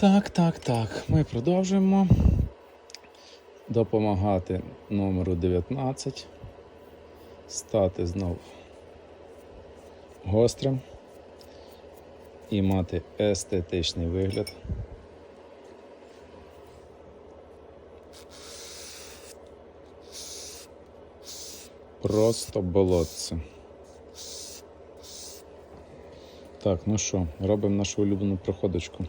Так, так, так. Ми продовжуємо допомагати номеру 19. Стати знов гострим і мати естетичний вигляд. Просто болотце. Так, ну що, робимо нашу улюблену проходочку.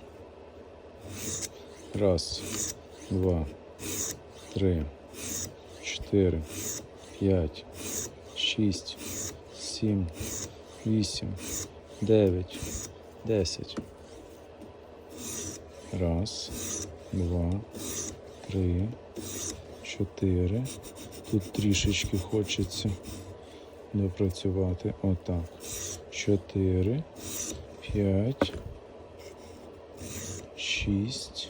Раз, два, три, чотири, п'ять, шість, сім, вісім, дев'ять, десять. Раз, два, три, чотири. Тут трішечки хочеться допрацювати. Отак. Чотири, п'ять, шість,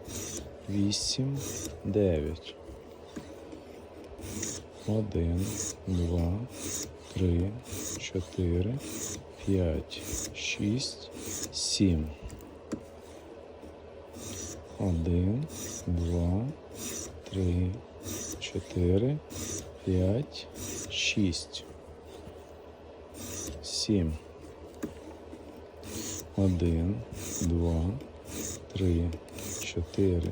вісім, дев'ять. Один, два, три, чотири, п'ять, шість, сім. Один, два, три, чотири, п'ять, шість. Сім. Один, два, три, чотири,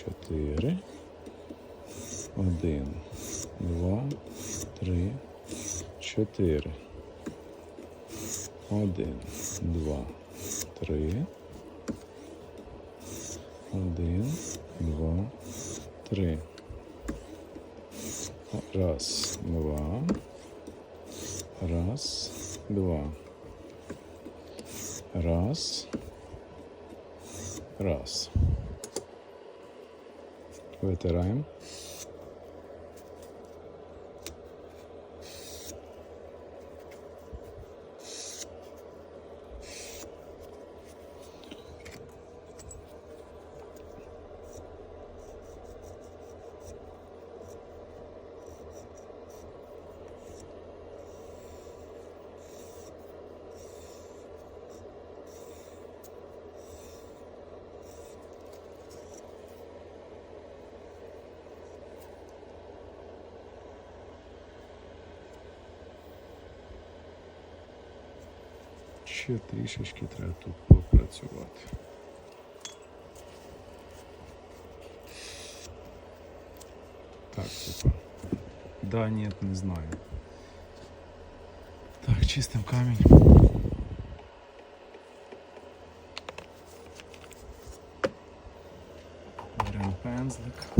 чотири. Один, два, три, чотири. Один, два, три. Один, два, три. Раз, два. Раз, два. Раз. Раз. Витираємо. Ще трішечки треба тут попрацювати. Так, типа. Да, нет, не знаю. Так, чистим камінь. Беремо пензлик.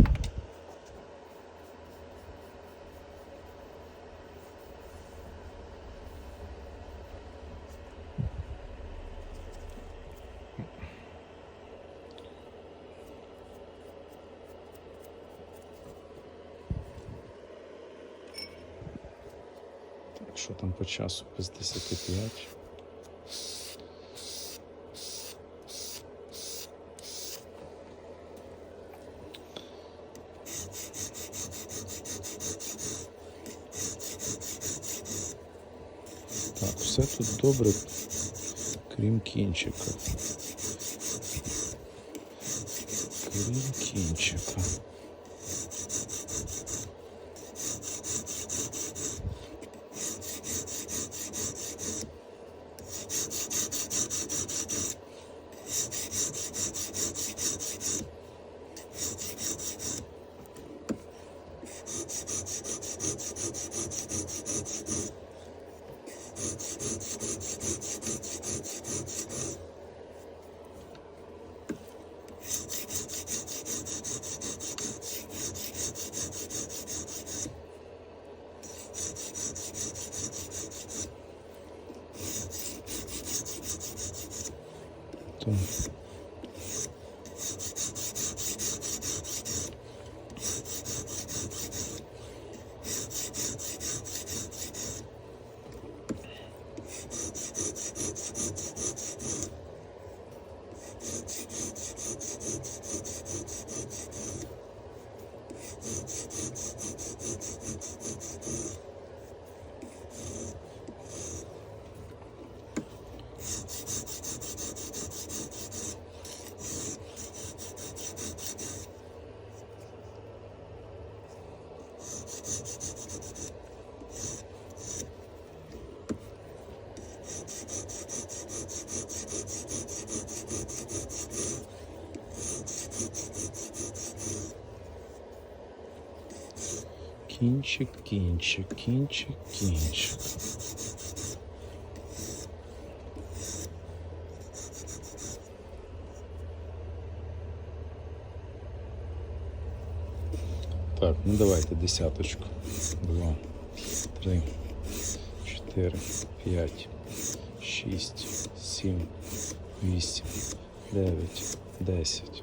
Що там по часу? Без 10.05. Так, все тут добре, крім кінчика. Крім кінчика. Кінчик, кінчик, кінчик, кінчик. Так, ну давайте десяточку. Два, три, чотири, п'ять, шість, сім, вісім, дев'ять, десять.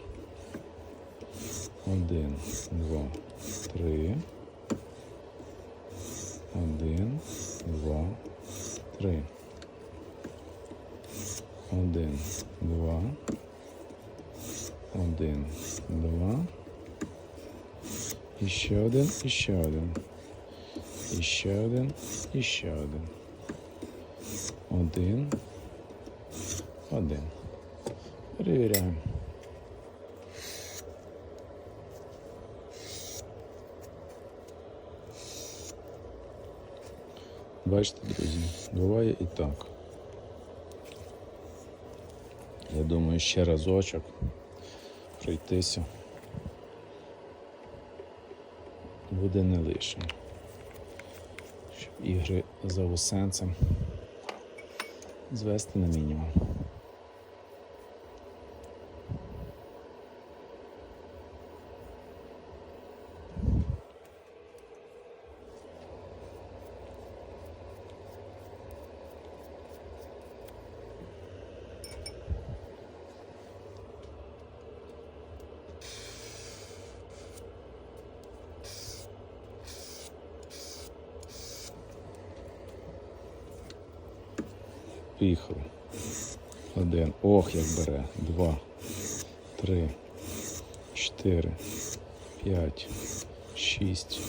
Один, два, три. Один, два, три. Один, два. Один, два. І ще один, і ще один. І ще один, і ще один. Один. Один. Перевіряємо. Бачите, друзі, буває і так. Я думаю, ще разочок пройтися буде не лише, Щоб ігри за усенцем звести на мінімум. Поїхали. Один. Ох, як бере. Два, три, чотири, п'ять, шість,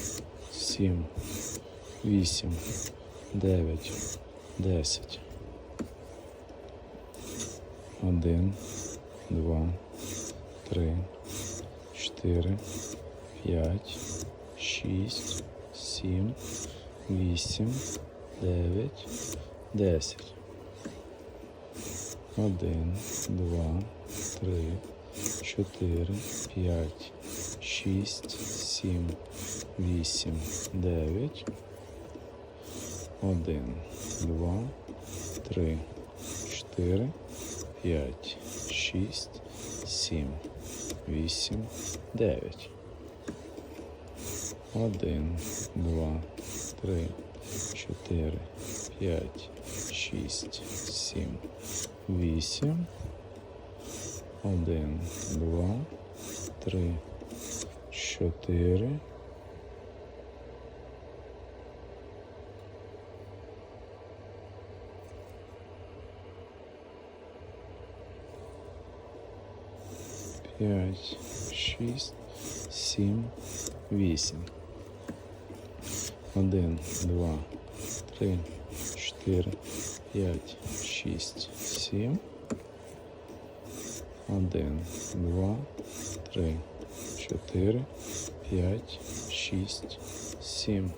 сім, вісім, дев'ять, десять. Один, два, три, чотири, п'ять, шість, сім, вісім, дев'ять, десять. Один, два, три, чотири, п'ять, шість, сім, вісім, дев'ять. Один, два, три, чотири, п'ять, шість, сім, вісім, дев'ять. Один, два, три, чотири, п'ять, шість, сім, вісім. Один, два, три, чотири. П'ять, шість, сім, вісім. Один, два, три, чотири, п'ять, шість, сім. Один, два, три, чотири, п'ять, шість, сім.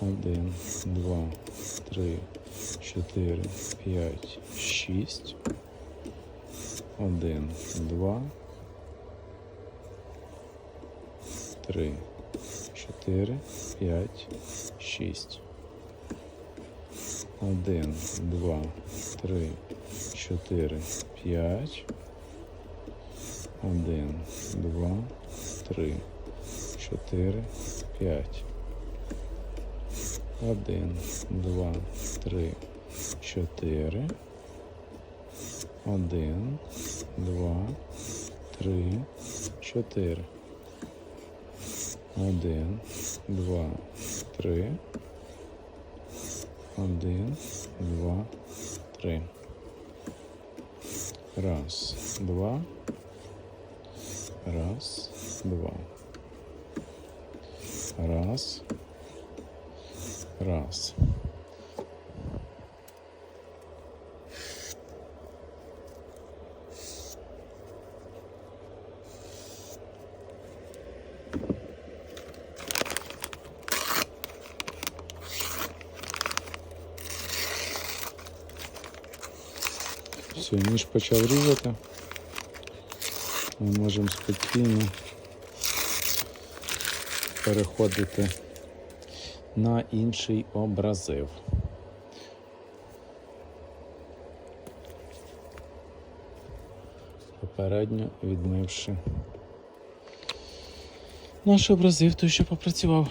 Один, два, три, чотири, п'ять, шість. Один, два. Три, чотири, п'ять, шість. Один, два, три, чотири, п'ять. Один, два, три, чотири, п'ять. Один, два, три, чотири. Один, два, три, чотири. Один, два, три. Один, два, три. Раз, два. Раз, два. Раз. Раз. Все, ніж почав різати. Ми можемо спокійно переходити на інший образив. Попередньо відмивши наш образив, той, що попрацював.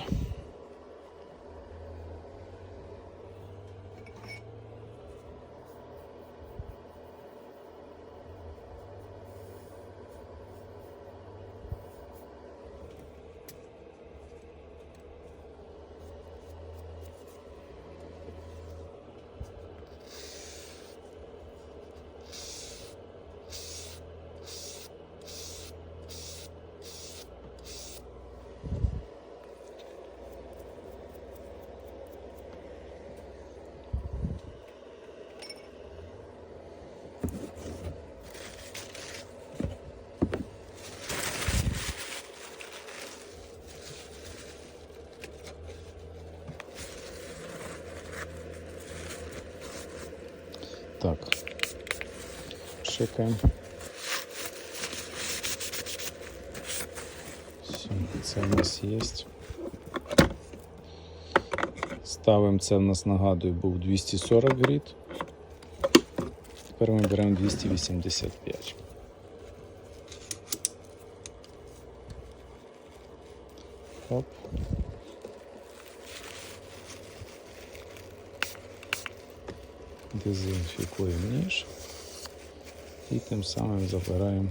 Так. Чекаємо. Все, це в нас є. Ставимо це в нас, нагадую, був 240 гріт. Тепер ми беремо 285. Оп. Дезінфікуємо ніж і тим самим забираємо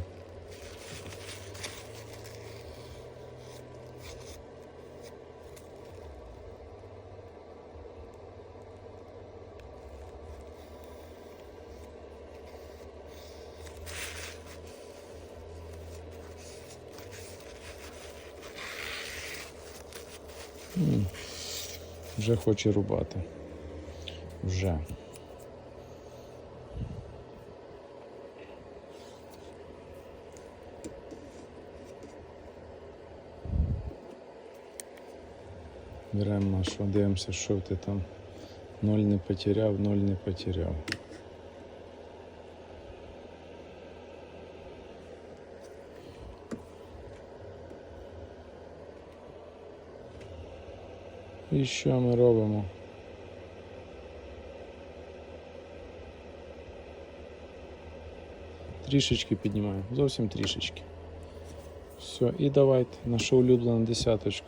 Вже хоче рубати. Вже. нашу, дивимося, що ти там. Ноль не потеряв, ноль не потеряв. І що ми робимо? Трішечки піднімаємо, зовсім трішечки. Все, і давайте наша улюблена десяточка.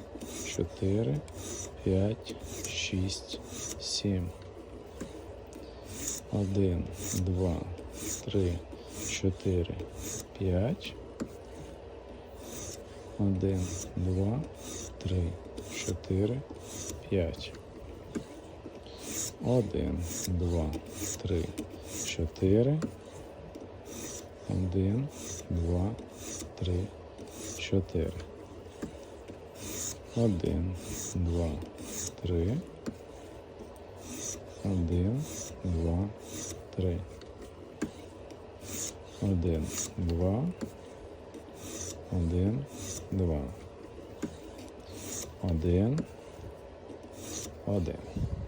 чотири, п'ять, шість, сім. Один, два, три, чотири, п'ять. Один, два, три, чотири, п'ять. Один, два, три, чотири. Один, два, три, чотири. Один, два, три. Один, два, три. Один, два. Один, два. Один. Один.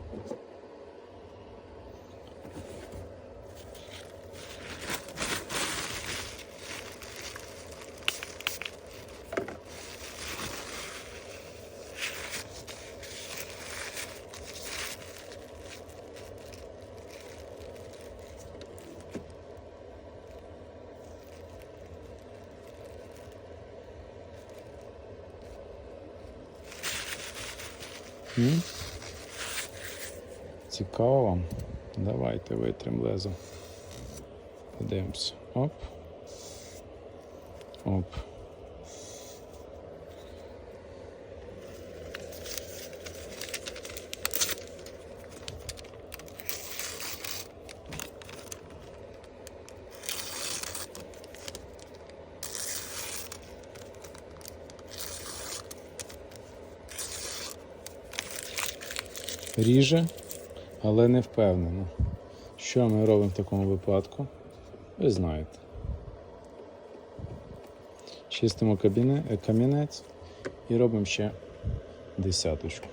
М? Цікаво? Давайте витрим лезо. Подивимось. Оп. Оп. Ріже, але не впевнено. Що ми робимо в такому випадку? Ви знаєте. Чистимо кабіне, е, камінець і робимо ще десяточку.